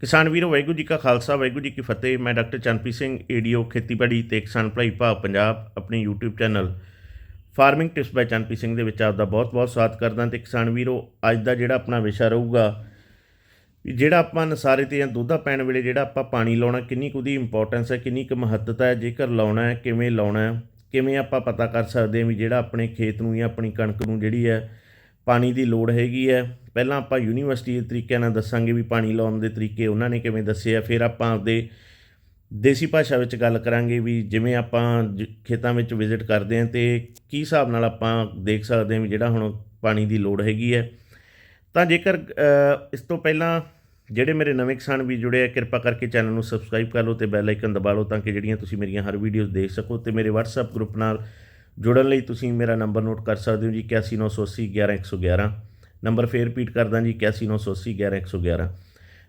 ਕਿਸਾਨ ਵੀਰੋ, ਵਾਹਿਗੁਰੂ ਜੀ ਕਾ ਖਾਲਸਾ, ਵਾਹਿਗੁਰੂ ਜੀ ਕੀ ਫਤਿਹ। ਮੈਂ ਡਾਕਟਰ ਚੰਨਪ੍ਰੀਤ ਸਿੰਘ, ਏਡੀਓ ਖੇਤੀਬਾੜੀ ਤੇ ਕਿਸਾਨ ਭਲਾਈ ਭਾਵ ਪੰਜਾਬ, ਆਪਣੇ YouTube channel farming tips by Channpreet Singh ਦੇ ਵਿੱਚ ਆਪ ਦਾ ਬਹੁਤ-ਬਹੁਤ ਸਵਾਗਤ ਕਰਦਾ ਤੇ ਕਿਸਾਨ ਵੀਰੋ, ਅੱਜ ਦਾ ਜਿਹੜਾ ਆਪਣਾ ਵਿਸ਼ਾ ਰਹੂਗਾ ਵੀ ਜਿਹੜਾ ਆਪਾਂ ਨਸਾਰੇ ਤੇ ਜਾਂ ਦੁੱਧਾ ਪੈਣ ਵੇਲੇ ਜਿਹੜਾ ਆਪਾਂ ਪਾਣੀ ਲਾਉਣਾ, ਕਿੰਨੀ ਕੁ ਦੀ ਇੰਪੋਰਟੈਂਸ ਹੈ, ਕਿੰਨੀ ਕੁ ਮਹੱਤਤਾ ਹੈ, ਜੇਕਰ ਲਾਉਣਾ ਹੈ, ਕਿਵੇਂ ਲਾਉਣਾ ਹੈ, ਕਿਵੇਂ ਆਪਾਂ ਪਤਾ ਕਰ ਸਕਦੇ ਹਾਂ ਵੀ ਜਿਹੜਾ ਆਪਣੇ ਖੇਤ ਨੂੰ ਜਾਂ ਆਪਣੀ ਕਣਕ ਨੂੰ ਜਿਹੜੀ ਹੈ ਪਾਣੀ ਦੀ ਲੋੜ ਹੈਗੀ ਹੈ। ਪਹਿਲਾਂ ਆਪਾਂ ਯੂਨੀਵਰਸਿਟੀ ਦੇ ਤਰੀਕਿਆਂ ਨਾਲ ਦੱਸਾਂਗੇ ਵੀ ਪਾਣੀ ਲਾਉਣ ਦੇ ਤਰੀਕੇ ਉਹਨਾਂ ਨੇ ਕਿਵੇਂ ਦੱਸੇ ਆ। ਫਿਰ ਆਪਾਂ ਆਪਦੇ ਦੇਸੀ ਭਾਸ਼ਾ ਵਿੱਚ ਗੱਲ ਕਰਾਂਗੇ ਵੀ ਜਿਵੇਂ ਆਪਾਂ ਜ- ਖੇਤਾਂ ਵਿੱਚ ਵਿਜ਼ਿਟ ਕਰਦੇ ਹਾਂ ਤੇ ਕੀ ਹਿਸਾਬ ਨਾਲ ਆਪਾਂ ਦੇਖ ਸਕਦੇ ਹਾਂ ਵੀ ਜਿਹੜਾ ਹੁਣ ਪਾਣੀ ਦੀ ਲੋੜ ਹੈਗੀ ਹੈ। ਤਾਂ ਜੇਕਰ ਇਸ ਤੋਂ ਪਹਿਲਾਂ ਜਿਹੜੇ ਮੇਰੇ ਨਵੇਂ ਕਿਸਾਨ ਵੀ ਜੁੜੇ ਆ, ਕਿਰਪਾ ਕਰਕੇ ਚੈਨਲ ਨੂੰ ਸਬਸਕ੍ਰਾਈਬ ਕਰ ਲਓ ਤੇ ਬੈਲ ਆਈਕਨ ਦਬਾ ਲਓ ਤਾਂ ਕਿ ਜਿਹੜੀਆਂ ਤੁਸੀਂ ਮੇਰੀਆਂ ਹਰ ਵੀਡੀਓਜ਼ ਦੇਖ ਸਕੋ ਤੇ ਮੇਰੇ WhatsApp ਗਰੁੱਪ ਨਾਲ ਜੁੜਨ ਲਈ ਤੁਸੀਂ ਮੇਰਾ ਨੰਬਰ ਨੋਟ ਕਰ ਸਕਦੇ ਹੋ ਜੀ 819880 11111 ਨੰਬਰ ਫੇਰ ਰਿਪੀਟ ਕਰਦਾ ਜੀ 819880 11111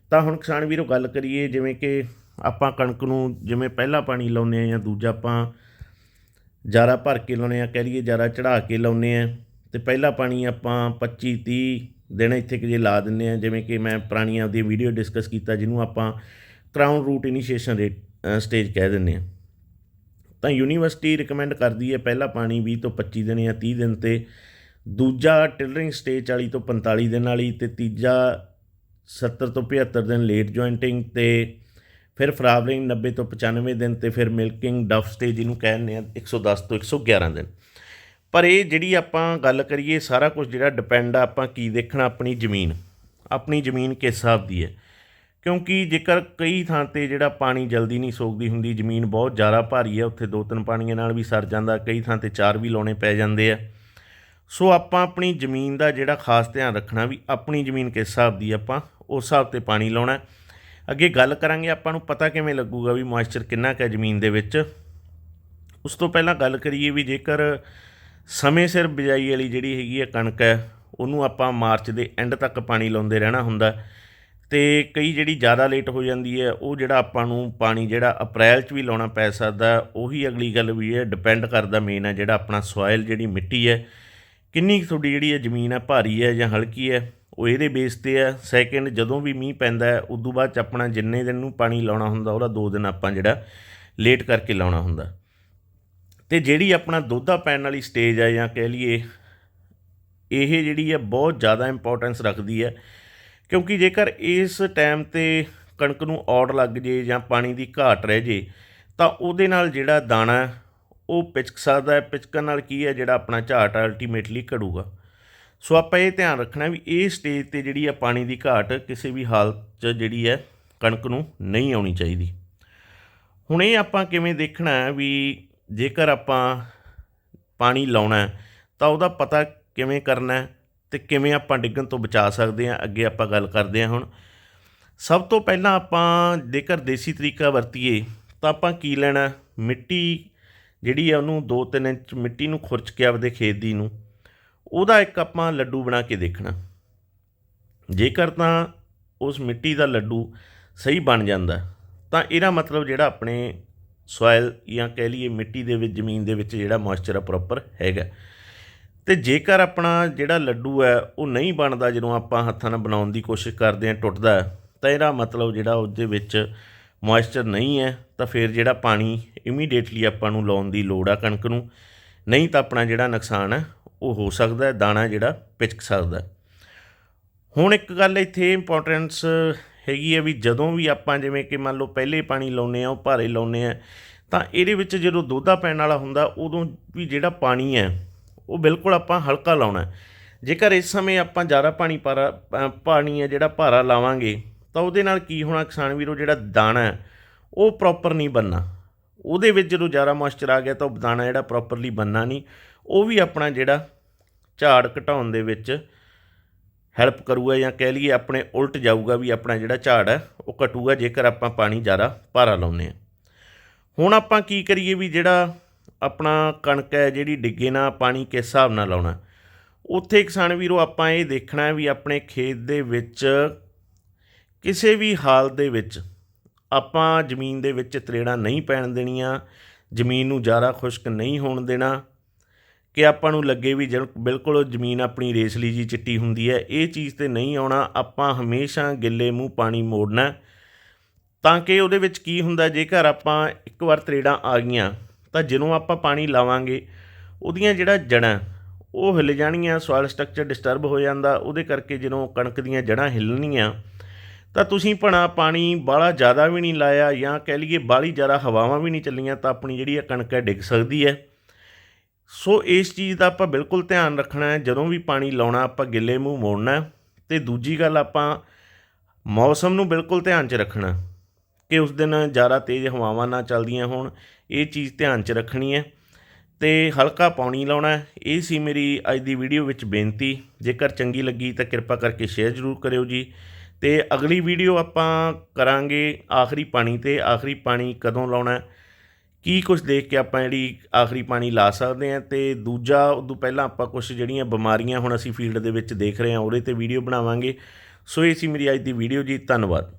ਤਾਂ ਹੁਣ ਕਿਸਾਨ ਵੀਰੋ ਗੱਲ ਕਰੀਏ ਜਿਵੇਂ ਕਿ ਆਪਾਂ ਕਣਕ ਨੂੰ ਜਿਵੇਂ ਪਹਿਲਾ ਪਾਣੀ ਲਾਉਂਦੇ ਆ ਜਾਂ ਦੂਜਾ ਆਪਾਂ ਜਾਰਾ ਭਰ ਕੇ ਲਾਉਂਦੇ ਆ, ਕਹਿ ਲਈਏ ਜਾਰਾ ਚੜਾ ਕੇ ਲਾਉਂਦੇ ਆ, ਤੇ ਪਹਿਲਾ ਪਾਣੀ ਆਪਾਂ 25 30 ਦਿਨ ਇੱਥੇ ਕਿ ਜੇ ਲਾ ਦਿੰਦੇ ਆ। ਜਿਵੇਂ ਕਿ ਮੈਂ ਪੁਰਾਣੀਆਂ ਆਪਦੀ ਵੀਡੀਓ ਡਿਸਕਸ ਕੀਤਾ, ਜਿਹਨੂੰ ਆਪਾਂ crown root initiation rate stage ਕਹਿ ਦਿੰਦੇ ਆ। ਤਾਂ ਯੂਨੀਵਰਸਿਟੀ ਰეკਮੈਂਡ ਕਰਦੀ ਹੈ ਪਹਿਲਾ ਪਾਣੀ 20 ਤੋਂ 25 ਦਿਨ ਜਾਂ 30 ਦਿਨ ਤੇ, ਦੂਜਾ ਟਿਲਰਿੰਗ ਸਟੇਜ 40 ਤੋਂ 45 ਦਿਨ ਵਾਲੀ ਤੇ ਤੀਜਾ 70 ਤੋਂ 75 ਦਿਨ ਲੇਟ ਜੁਆਇੰਟਿੰਗ ਤੇ ਫਿਰ ਫਰਾਵਲਿੰਗ 90 ਤੋਂ 95 ਦਿਨ ਤੇ ਫਿਰ ਮਿਲਕਿੰਗ ਡਫ ਸਟੇਜ ਜਿਹਨੂੰ ਕਹਿੰਦੇ ਆ 110 ਤੋਂ 111 ਦਿਨ। ਪਰ ਇਹ ਜਿਹੜੀ ਆਪਾਂ ਗੱਲ ਕਰੀਏ, ਸਾਰਾ ਕੁਝ ਜਿਹੜਾ ਡਿਪੈਂਡ ਆ ਆਪਾਂ ਕੀ ਦੇਖਣਾ, ਆਪਣੀ ਜ਼ਮੀਨ। ਆਪਣੀ ਜ਼ਮੀਨ ਕਿਸ ਹਿਸਾਬ ਦੀ ਹੈ? ਕਿਉਂਕਿ ਜੇਕਰ ਕਈ ਥਾਂ ਤੇ ਜਿਹੜਾ ਪਾਣੀ ਜਲਦੀ ਨਹੀਂ ਸੋਕਦੀ ਹੁੰਦੀ, ਜ਼ਮੀਨ ਬਹੁਤ ਜ਼ਿਆਦਾ ਭਾਰੀ ਹੈ, ਉੱਥੇ ਦੋ ਤਿੰਨ ਪਾਣੀਆਂ ਨਾਲ ਵੀ ਸਰ ਜਾਂਦਾ, ਕਈ ਥਾਂ ਤੇ ਚਾਰ ਵੀ ਲਾਉਣੇ ਪੈ ਜਾਂਦੇ ਆ। ਸੋ ਆਪਾਂ ਆਪਣੀ ਜ਼ਮੀਨ ਦਾ ਜਿਹੜਾ ਖਾਸ ਧਿਆਨ ਰੱਖਣਾ ਵੀ ਆਪਣੀ ਜ਼ਮੀਨ ਕਿਸ ਹਿਸਾਬ ਦੀ ਆਪਾਂ, ਉਸ ਹਿਸਾਬ ਤੇ ਪਾਣੀ ਲਾਉਣਾ ਅੱਗੇ ਗੱਲ ਕਰਾਂਗੇ, ਆਪਾਂ ਨੂੰ ਪਤਾ ਕਿਵੇਂ ਲੱਗੂਗਾ ਵੀ ਮੋਇਸਚਰ ਕਿੰਨਾ ਕੁ ਹੈ ਜ਼ਮੀਨ ਦੇ ਵਿੱਚ। ਉਸ ਤੋਂ ਪਹਿਲਾਂ ਗੱਲ ਕਰੀਏ ਵੀ ਜੇਕਰ ਸਮੇਂ ਸਿਰ ਬਿਜਾਈ ਵਾਲੀ ਜਿਹੜੀ ਹੈਗੀ ਹੈ ਕਣਕ ਹੈ, ਉਹਨੂੰ ਆਪਾਂ ਮਾਰਚ ਦੇ ਐਂਡ ਤੱਕ ਪਾਣੀ ਲਾਉਂਦੇ ਰਹਿਣਾ ਹੁੰਦਾ ਤੇ ਕਈ ਜਿਹੜੀ ਜ਼ਿਆਦਾ ਲੇਟ ਹੋ ਜਾਂਦੀ ਹੈ, ਉਹ ਜਿਹੜਾ ਆਪਾਂ ਨੂੰ ਪਾਣੀ ਜਿਹੜਾ ਅਪ੍ਰੈਲ 'ਚ ਵੀ ਲਾਉਣਾ ਪੈ ਸਕਦਾ, ਉਹੀ ਅਗਲੀ ਗੱਲ ਵੀ ਹੈ ਡਿਪੈਂਡ ਕਰਦਾ ਮੇਨ ਹੈ ਜਿਹੜਾ ਆਪਣਾ ਸੋਇਲ ਜਿਹੜੀ ਮਿੱਟੀ ਹੈ। ਕਿੰਨੀ ਕੁ ਤੁਹਾਡੀ ਜਿਹੜੀ ਹੈ ਜ਼ਮੀਨ ਹੈ, ਭਾਰੀ ਹੈ ਜਾਂ ਹਲਕੀ ਹੈ, ਉਹ ਇਹਦੇ ਬੇਸ ਤੇ ਹੈ। ਸੈਕਿੰਡ ਜਦੋਂ ਵੀ ਮੀਂਹ ਪੈਂਦਾ ਹੈ, ਉਦੋਂ ਬਾਅਦ ਚ ਆਪਣਾ ਜਿੰਨੇ ਦਿਨ ਨੂੰ ਪਾਣੀ ਲਾਉਣਾ ਹੁੰਦਾ, ਉਹਦਾ ਦੋ ਦਿਨ ਆਪਾਂ ਜਿਹੜਾ ਲੇਟ ਕਰਕੇ ਲਾਉਣਾ ਹੁੰਦਾ। ਤੇ ਜਿਹੜੀ ਆਪਣਾ ਦੁੱਧਾ ਪੈਣ ਵਾਲੀ ਸਟੇਜ ਹੈ ਜਾਂ ਕਹਿ ਲਈਏ, ਇਹ ਜਿਹੜੀ ਹੈ ਬਹੁਤ ਜ਼ਿਆਦਾ ਇੰਪੋਰਟੈਂਸ ਰੱਖਦੀ ਹੈ। ਕਿਉਂਕਿ ਜੇਕਰ ਇਸ ਟਾਈਮ ਤੇ ਕਣਕ ਨੂੰ ਔੜ ਲੱਗ ਜੇ ਜਾਂ ਪਾਣੀ ਦੀ ਘਾਟ ਰਹਿ ਜੇ, ਤਾਂ ਉਹਦੇ ਨਾਲ ਜਿਹੜਾ ਦਾਣਾ ਉਹ ਪਿਚਕ ਸਕਦਾ ਹੈ। ਪਿਚਕਣ ਨਾਲ ਕੀ ਹੈ, ਜਿਹੜਾ ਆਪਣਾ ਝਾਟ ਅਲਟੀਮੇਟਲੀ ਘੜੂਗਾ ਸੋ ਆਪਾਂ ਇਹ ਧਿਆਨ ਰੱਖਣਾ ਵੀ ਇਹ ਸਟੇਜ ਤੇ ਜਿਹੜੀ ਆ ਪਾਣੀ ਦੀ ਘਾਟ ਕਿਸੇ ਵੀ ਹਾਲਤ 'ਚ ਜਿਹੜੀ ਹੈ, ਕਣਕ ਨੂੰ ਨਹੀਂ ਆਉਣੀ ਚਾਹੀਦੀ। ਹੁਣ ਇਹ ਆਪਾਂ ਕਿਵੇਂ ਦੇਖਣਾ ਵੀ ਜੇਕਰ ਆਪਾਂ ਪਾਣੀ ਲਾਉਣਾ ਤਾਂ ਉਹਦਾ ਪਤਾ ਕਿਵੇਂ ਕਰਨਾ ਤੇ ਕਿਵੇਂ ਆਪਾਂ ਡਿੱਗਣ ਤੋਂ ਬਚਾ ਸਕਦੇ ਹਾਂ, ਅੱਗੇ ਆਪਾਂ ਗੱਲ ਕਰਦੇ ਹਾਂ ਹੁਣ। ਸਭ ਤੋਂ ਪਹਿਲਾਂ ਆਪਾਂ ਜੇਕਰ ਦੇਸੀ ਤਰੀਕਾ ਵਰਤੀਏ, ਤਾਂ ਆਪਾਂ ਕੀ ਲੈਣਾ? ਮਿੱਟੀ ਜਿਹੜੀ ਆ ਉਹਨੂੰ 2-3 ਇੰਚ ਮਿੱਟੀ ਨੂੰ ਖੁਰਚ ਕੇ ਆਪਦੇ ਖੇਤ ਦੀ ਨੂੰ, ਉਹਦਾ ਇੱਕ ਆਪਾਂ ਲੱਡੂ ਬਣਾ ਕੇ ਦੇਖਣਾ। ਜੇਕਰ ਤਾਂ ਉਸ ਮਿੱਟੀ ਦਾ ਲੱਡੂ ਸਹੀ ਬਣ ਜਾਂਦਾ, ਤਾਂ ਇਹਦਾ ਮਤਲਬ ਜਿਹੜਾ ਆਪਣੇ ਸੋਇਲ ਜਾਂ ਕਹਿ ਲਈਏ ਮਿੱਟੀ ਦੇ ਵਿੱਚ, ਜ਼ਮੀਨ ਦੇ ਵਿੱਚ ਜਿਹੜਾ ਮੋਇਸਚਰ ਆ ਪ੍ਰੋਪਰ ਹੈਗਾ। ਤੇ ਜੇਕਰ ਆਪਣਾ ਜਿਹੜਾ ਲੱਡੂ ਹੈ, ਉਹ ਨਹੀਂ ਬਣਦਾ ਜਦੋਂ ਆਪਾਂ ਹੱਥਾਂ ਨਾਲ ਬਣਾਉਣ ਦੀ ਕੋਸ਼ਿਸ਼ ਕਰਦੇ ਹਾਂ, ਟੁੱਟਦਾ ਤਾਂ ਇਹਦਾ ਮਤਲਬ ਜਿਹੜਾ ਉਹਦੇ ਵਿੱਚ ਮੋਇਸਚਰ ਨਹੀਂ ਹੈ, ਤਾਂ ਫਿਰ ਜਿਹੜਾ ਪਾਣੀ ਇਮੀਡੀਏਟਲੀ ਆਪਾਂ ਨੂੰ ਲਾਉਣ ਦੀ ਲੋੜ ਆ ਕਣਕ ਨੂੰ, ਨਹੀਂ ਤਾਂ ਆਪਣਾ ਜਿਹੜਾ ਨੁਕਸਾਨ ਹੈ, ਉਹ ਹੋ ਸਕਦਾ ਹੈ, ਦਾਣਾ ਜਿਹੜਾ ਪਿਚਕ ਸਕਦਾ ਹੁਣ ਇੱਕ ਗੱਲ ਇੱਥੇ ਇੰਪੋਰਟੈਂਸ ਹੈਗੀ ਹੈ ਵੀ ਜਦੋਂ ਵੀ ਆਪਾਂ ਜਿਵੇਂ ਕਿ ਮੰਨ ਲਓ ਪਹਿਲੇ ਪਾਣੀ ਲਾਉਨੇ ਆ ਉਹ ਭਾਰੇ ਲਾਉਨੇ ਆ ਤਾਂ ਇਹਦੇ ਵਿੱਚ ਜਦੋਂ ਦੋਧਾ ਪੈਣ ਵਾਲਾ ਹੁੰਦਾ, ਉਦੋਂ ਵੀ ਜਿਹੜਾ ਪਾਣੀ ਹੈ ਉਹ ਬਿਲਕੁਲ ਆਪਾਂ ਹਲਕਾ ਲਾਉਣਾ ਜੇਕਰ ਇਸ ਸਮੇਂ ਆਪਾਂ ਜ਼ਿਆਦਾ ਪਾਣੀ ਪਾਰਾ ਪਾਣੀ ਹੈ ਜਿਹੜਾ ਭਾਰਾ ਲਾਵਾਂਗੇ, ਤਾਂ ਉਹਦੇ ਨਾਲ ਕੀ ਹੋਣਾ ਕਿਸਾਨ ਵੀਰੋ, ਜਿਹੜਾ ਦਾਣਾ ਹੈ, ਉਹ ਪ੍ਰੋਪਰ ਨਹੀਂ ਬੰਨਾ ਉਹਦੇ ਵਿੱਚ ਜਦੋਂ ਜ਼ਿਆਦਾ ਮੋਇਸਚਰ ਆ ਗਿਆ ਤਾਂ ਉਹ ਦਾਣਾ ਜਿਹੜਾ ਪ੍ਰੋਪਰਲੀ ਬੰਨਾ ਨਹੀਂ। ਉਹ ਵੀ ਆਪਣਾ ਜਿਹੜਾ ਝਾੜ ਘਟਾਉਣ ਦੇ ਵਿੱਚ ਹੈਲਪ ਕਰੂਗਾ ਜਾਂ ਕਹਿ ਲਈਏ ਆਪਣੇ ਉਲਟ ਜਾਊਗਾ ਵੀ ਆਪਣਾ ਜਿਹੜਾ ਝਾੜ ਹੈ, ਉਹ ਘਟੂਗਾ ਜੇਕਰ ਆਪਾਂ ਪਾਣੀ ਜ਼ਿਆਦਾ ਭਾਰਾ ਲਾਉਂਦੇ ਹਾਂ। ਹੁਣ ਆਪਾਂ ਕੀ ਕਰੀਏ ਵੀ ਜਿਹੜਾ ਆਪਣਾ ਕਣਕ ਹੈ ਜਿਹੜੀ ਡਿੱਗੇ ਨਾ, ਪਾਣੀ ਕਿਸ ਹਿਸਾਬ ਨਾਲ ਲਾਉਣਾ? ਉੱਥੇ ਕਿਸਾਨ ਵੀਰੋ, ਆਪਾਂ ਇਹ ਦੇਖਣਾ ਹੈ ਵੀ ਆਪਣੇ ਖੇਤ ਦੇ ਵਿੱਚ ਕਿਸੇ ਵੀ ਹਾਲਤ ਦੇ ਵਿੱਚ ਆਪਾਂ ਜ਼ਮੀਨ ਦੇ ਵਿੱਚ ਤਰੇੜਾਂ ਨਹੀਂ ਪੈਣ ਦੇਣੀਆਂ, ਜ਼ਮੀਨ ਨੂੰ ਜ਼ਿਆਦਾ ਖੁਸ਼ਕ ਨਹੀਂ ਹੋਣ ਦੇਣਾ, ਕਿ ਆਪਾਂ ਨੂੰ ਲੱਗੇ ਵੀ ਜਲ- ਬਿਲਕੁਲ ਜ਼ਮੀਨ ਆਪਣੀ ਰੇਸਲੀ ਜੀ ਚਿੱਟੀ ਹੁੰਦੀ ਹੈ, ਇਹ ਚੀਜ਼ ਤੇ ਨਹੀਂ ਆਉਣਾ, ਆਪਾਂ ਹਮੇਸ਼ਾ ਗਿੱਲੇ ਮੂੰਹ ਪਾਣੀ ਮੋੜਨਾ ਤਾਂ ਕਿ ਉਹਦੇ ਵਿੱਚ ਕੀ ਹੁੰਦਾ, ਜੇਕਰ ਆਪਾਂ ਇੱਕ ਵਾਰ ਤਰੇੜਾਂ ਆ ਗਈਆਂ ਤਾਂ ਜਦੋਂ ਆਪਾਂ ਪਾਣੀ ਲਾਵਾਂਗੇ, ਉਹਦੀਆਂ ਜਿਹੜਾ ਜੜ੍ਹਾਂ ਉਹ ਹਿੱਲ ਜਾਣਗੀਆਂ ਸੋਇਲ ਸਟਰਕਚਰ ਡਿਸਟਰਬ ਹੋ ਜਾਂਦਾ, ਉਹਦੇ ਕਰਕੇ ਜਦੋਂ ਕਣਕ ਦੀਆਂ ਜੜ੍ਹਾਂ ਹਿੱਲਣੀਆਂ, ਤਾਂ ਤੁਸੀਂ ਭਣਾ ਪਾਣੀ ਬਾਹਲਾ ਜ਼ਿਆਦਾ ਵੀ ਨਹੀਂ ਲਾਇਆ ਜਾਂ ਕਹਿ ਲਈਏ ਬਾਹਲੀ ਜ਼ਿਆਦਾ ਹਵਾਵਾਂ ਵੀ ਨਹੀਂ ਚੱਲੀਆਂ, ਤਾਂ ਆਪਣੀ ਜਿਹੜੀ ਇਹ ਕਣਕ ਹੈ ਡਿੱਗ ਸਕਦੀ ਹੈ ਸੋ ਇਸ ਚੀਜ਼ ਦਾ ਆਪਾਂ ਬਿਲਕੁਲ ਧਿਆਨ ਰੱਖਣਾ ਹੈ, ਜਦੋਂ ਵੀ ਪਾਣੀ ਲਾਉਣਾ, ਆਪਾਂ ਗਿੱਲੇ ਮੂੰਹ ਮੋੜਨਾ ਹੈ। ਤੇ ਦੂਜੀ ਗੱਲ ਆਪਾਂ ਮੌਸਮ ਨੂੰ ਬਿਲਕੁਲ ਧਿਆਨ 'ਚ ਰੱਖਣਾ ਕਿ ਉਸ ਦਿਨ ਜ਼ਿਆਦਾ ਤੇਜ਼ ਹਵਾਵਾਂ ਨਾ ਚੱਲਦੀਆਂ ਹੋਣ ਇਹ ਚੀਜ਼ ਧਿਆਨ 'ਚ ਰੱਖਣੀ ਹੈ ਤੇ ਹਲਕਾ ਪਾਣੀ ਲਾਉਣਾ ਇਹ ਸੀ ਮੇਰੀ ਅੱਜ ਦੀ ਵੀਡੀਓ ਵਿੱਚ ਬੇਨਤੀ। ਜੇਕਰ ਚੰਗੀ ਲੱਗੀ ਤਾਂ ਕਿਰਪਾ ਕਰਕੇ ਸ਼ੇਅਰ ਜ਼ਰੂਰ ਕਰਿਓ ਜੀ। ਤੇ ਅਗਲੀ ਵੀਡੀਓ ਆਪਾਂ ਕਰਾਂਗੇ ਆਖਰੀ ਪਾਣੀ ਤੇ। ਆਖਰੀ ਪਾਣੀ ਕਦੋਂ ਲਾਉਣਾ ਕੀ ਕੁਝ ਦੇਖ ਕੇ ਆਪਾਂ ਜਿਹੜੀ ਆਖਰੀ ਪਾਣੀ ਲਾ ਸਕਦੇ ਹਾਂ ਤੇ ਦੂਜਾ, ਉਦੋਂ ਪਹਿਲਾਂ ਆਪਾਂ ਕੁਝ ਜਿਹੜੀਆਂ ਬਿਮਾਰੀਆਂ ਹੁਣ ਅਸੀਂ ਫੀਲਡ ਦੇ ਵਿੱਚ ਦੇਖ ਰਹੇ ਹਾਂ, ਉਹਦੇ ਤੇ ਵੀਡੀਓ ਬਣਾਵਾਂਗੇ। ਸੋ ਇਹ ਸੀ ਮੇਰੀ ਅੱਜ ਦੀ ਵੀਡੀਓ ਜੀ। ਧੰਨਵਾਦ।